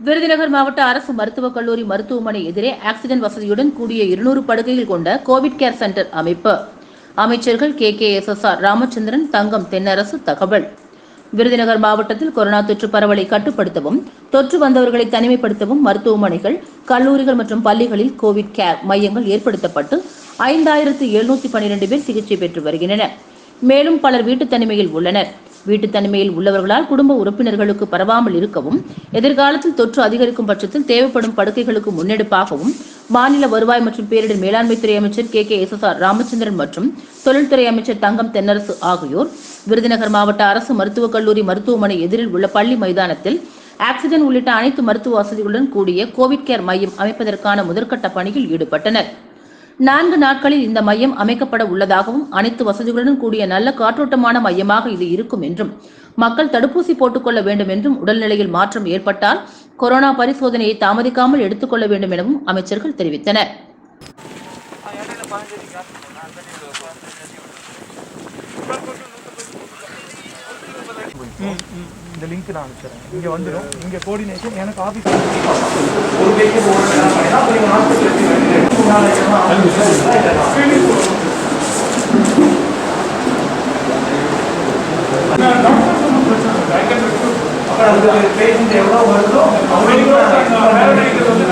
விருதுநகர் மாவட்ட அரசு மருத்துவக் கல்லூரி மருத்துவமனை எதிரே ஆக்சிஜன் வசதியுடன் கூடிய இருநூறு படுக்கைகள் கொண்ட கோவிட் கேர் சென்டர் அமைப்பு. அமைச்சர்கள் K. K. S. S. R. Ramachandran Thangam Thennarasu தகவல். விருதுநகர் மாவட்டத்தில் கொரோனா தொற்று பரவலை கட்டுப்படுத்தவும் தொற்று வந்தவர்களை தனிமைப்படுத்தவும் மருத்துவமனைகள் கல்லூரிகள் மற்றும் பள்ளிகளில் கோவிட் கேர் மையங்கள் ஏற்படுத்தப்பட்டு ஐந்தாயிரத்து எழுநூத்தி பன்னிரண்டு பேர் சிகிச்சை பெற்று வருகின்றனர். மேலும் பலர் வீட்டு தனிமையில் உள்ளனர். வீட்டு தனிமையில் உள்ளவர்களால் குடும்ப உறுப்பினர்களுக்கு பரவாமல் இருக்கவும் எதிர்காலத்தில் தொற்று அதிகரிக்கும் பட்சத்தில் தேவைப்படும் படுக்கைகளுக்கு முன்னெடுப்பாகவும் மாநில வருவாய் மற்றும் பேரிடர் மேலாண்மை துறை அமைச்சர் K. K. S. S. R. Ramachandran மற்றும் தொழில்துறை அமைச்சர் தங்கம் தென்னரசு ஆகியோர் விருதுநகர் மாவட்ட அரசு மருத்துவக் கல்லூரி மருத்துவமனை எதிரில் உள்ள பள்ளி மைதானத்தில் ஆக்சிஜன் உள்ளிட்ட அனைத்து மருத்துவ வசதிகளுடன் கூடிய கோவிட் கேர் மையம் அமைப்பதற்கான முதற்கட்ட பணியில் ஈடுபட்டனர். நான்கு நாட்களில் இந்த மையம் அமைக்கப்பட உள்ளதாகவும் அனைத்து வசதிகளுடன் கூடிய நல்ல காற்றோட்டமான மையமாக இது இருக்கும் என்றும் மக்கள் தடுப்பூசி போட்டுக்கொள்ள வேண்டும் என்றும் உடல்நிலையில் மாற்றம் ஏற்பட்டால் கொரோனா பரிசோதனையை தாமதிக்காமல் எடுத்துக்கொள்ள வேண்டும் எனவும் அமைச்சர்கள் தெரிவித்தனர். இந்த லிங்க் நான் அனுப்பிச்சிடுறேன். இங்கே வந்துடும் இங்கே கோஆர்டினேஷன் எனக்கு ஆஃபீஸ் பேஷண்ட் எவ்வளோ வருதோ அவங்களுக்கு